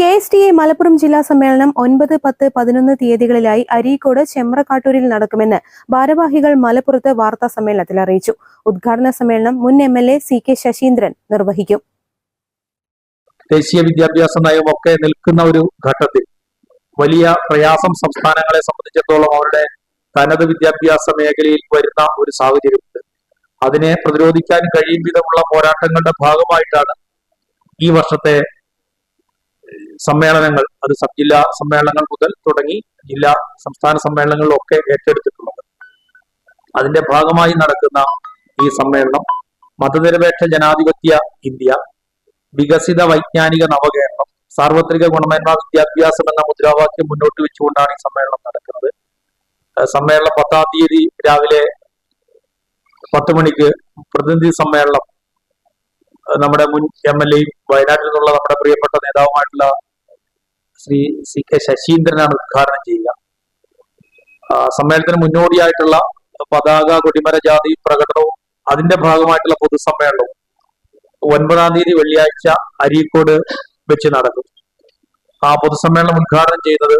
K S T A Malappuram ജില്ലാ സമ്മേളനം ഒൻപത് പത്ത് പതിനൊന്ന് തീയതികളിലായി അരീക്കോട് ചെമ്രക്കാട്ടൂരിൽ നടക്കുമെന്ന് ഭാരവാഹികൾ മലപ്പുറത്ത് വാർത്താ സമ്മേളനത്തിൽ അറിയിച്ചു. ഉദ്ഘാടന സമ്മേളനം മുൻ M L A C K Sasheendran നിർവഹിക്കും. ദേശീയ വിദ്യാഭ്യാസ നയമൊക്കെ നിൽക്കുന്ന ഒരു ഘട്ടത്തിൽ വലിയ പ്രയാസം സംസ്ഥാനങ്ങളെ സംബന്ധിച്ചിടത്തോളം അവരുടെ തനത് വിദ്യാഭ്യാസ മേഖലയിൽ വരുന്ന ഒരു സാഹചര്യമുണ്ട്. അതിനെ പ്രതിരോധിക്കാൻ കഴിയും വിധമുള്ള പോരാട്ടങ്ങളുടെ ഭാഗമായിട്ടാണ് ഈ വർഷത്തെ സമ്മേളനങ്ങൾ അത് സബ് ജില്ലാ സമ്മേളനങ്ങൾ മുതൽ തുടങ്ങി ജില്ലാ സംസ്ഥാന സമ്മേളനങ്ങളിലൊക്കെ ഏറ്റെടുത്തിട്ടുള്ളത്. അതിന്റെ ഭാഗമായി നടക്കുന്ന ഈ സമ്മേളനം മതനിരപേക്ഷ ജനാധിപത്യ ഇന്ത്യ വികസിത വൈജ്ഞാനിക നവകേരളം സാർവത്രിക ഗുണമേന്മ വിദ്യാഭ്യാസം എന്ന മുദ്രാവാക്യം മുന്നോട്ട് വെച്ചുകൊണ്ടാണ് ഈ സമ്മേളനം നടക്കുന്നത്. സമ്മേളനം പത്താം തീയതി രാവിലെ പത്ത് മണിക്ക് പ്രതിനിധി സമ്മേളനം. നമ്മുടെ മുൻ എം എൽ എയും വയനാട്ടിൽ നിന്നുള്ള നമ്മുടെ പ്രിയപ്പെട്ട നേതാവുമായിട്ടുള്ള ശ്രീ സി കെ ശശീന്ദ്രനാണ് ഉദ്ഘാടനം ചെയ്യുക. സമ്മേളനത്തിന് മുന്നോടിയായിട്ടുള്ള പതാക കൊടിമര ജാതി പ്രകടനവും അതിന്റെ ഭാഗമായിട്ടുള്ള പൊതുസമ്മേളനവും ഒൻപതാം തീയതി വെള്ളിയാഴ്ച അരീക്കോട് വെച്ച് നടക്കും. ആ പൊതുസമ്മേളനം ഉദ്ഘാടനം ചെയ്യുന്നത്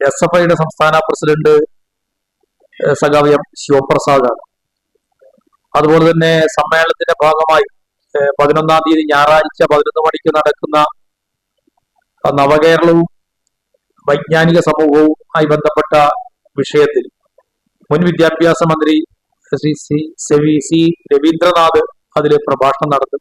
എസ് എഫ് ഐയുടെ സംസ്ഥാന പ്രസിഡന്റ് സഖാവ് എം ശിവപ്രസാദാണ്. അതുപോലെ തന്നെ സമ്മേളനത്തിന്റെ ഭാഗമായി പതിനൊന്നാം തീയതി ഞായറാഴ്ച പതിനൊന്ന് മണിക്ക് നടക്കുന്ന നവകേരളവും വൈജ്ഞാനിക സമൂഹവുമായി ബന്ധപ്പെട്ട വിഷയത്തിൽ മുൻ വിദ്യാഭ്യാസ മന്ത്രി ശ്രീ സി സെവി സി രവീന്ദ്രനാഥ് അതിൽ പ്രഭാഷണം നടത്തും.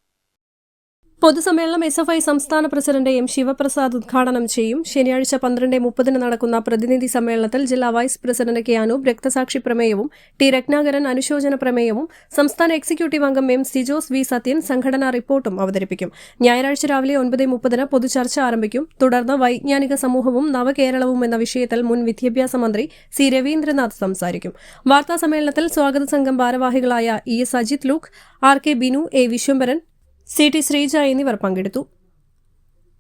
പൊതുസമ്മേളനം എസ് എഫ് ഐ സംസ്ഥാന പ്രസിഡന്റ് എം ശിവപ്രസാദ് ഉദ്ഘാടനം ചെയ്യും. ശനിയാഴ്ച പന്ത്രണ്ട് മുപ്പതിന് നടക്കുന്ന പ്രതിനിധി സമ്മേളനത്തിൽ ജില്ലാ വൈസ് പ്രസിഡന്റ് കെ അനൂപ് രക്തസാക്ഷി പ്രമേയവും ടി രത്നാകരൻ അനുശോചന പ്രമേയവും സംസ്ഥാന എക്സിക്യൂട്ടീവ് അംഗം എം സിജോസ് വി സത്യൻ സംഘടനാ റിപ്പോർട്ടും അവതരിപ്പിക്കും. ഞായറാഴ്ച രാവിലെ ഒൻപത് മുപ്പതിന് പൊതുചർച്ച ആരംഭിക്കും. തുടർന്ന് വൈജ്ഞാനിക സമൂഹവും നവകേരളവും എന്ന വിഷയത്തിൽ മുൻ വിദ്യാഭ്യാസ മന്ത്രി സി രവീന്ദ്രനാഥ് സംസാരിക്കും. വാർത്താ സമ്മേളനത്തിൽ സ്വാഗത സംഘം ഭാരവാഹികളായ E S Ajith Luke R K Binu A Vishwambharan C T Sreeja എന്നിവർ പങ്കെടുത്തു.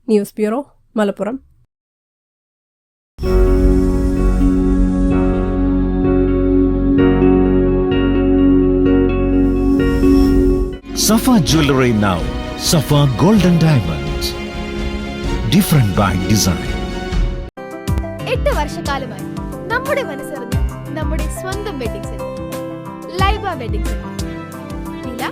News bureau Malappuram. Safa jewellery now Safa golden diamonds different by design എട്ട് വർഷക്കാലമായി നമ്മുടെ മനസ്സറിഞ്ഞ് നമ്മുടെ സ്വന്തം wedding centre Laiba wedding centre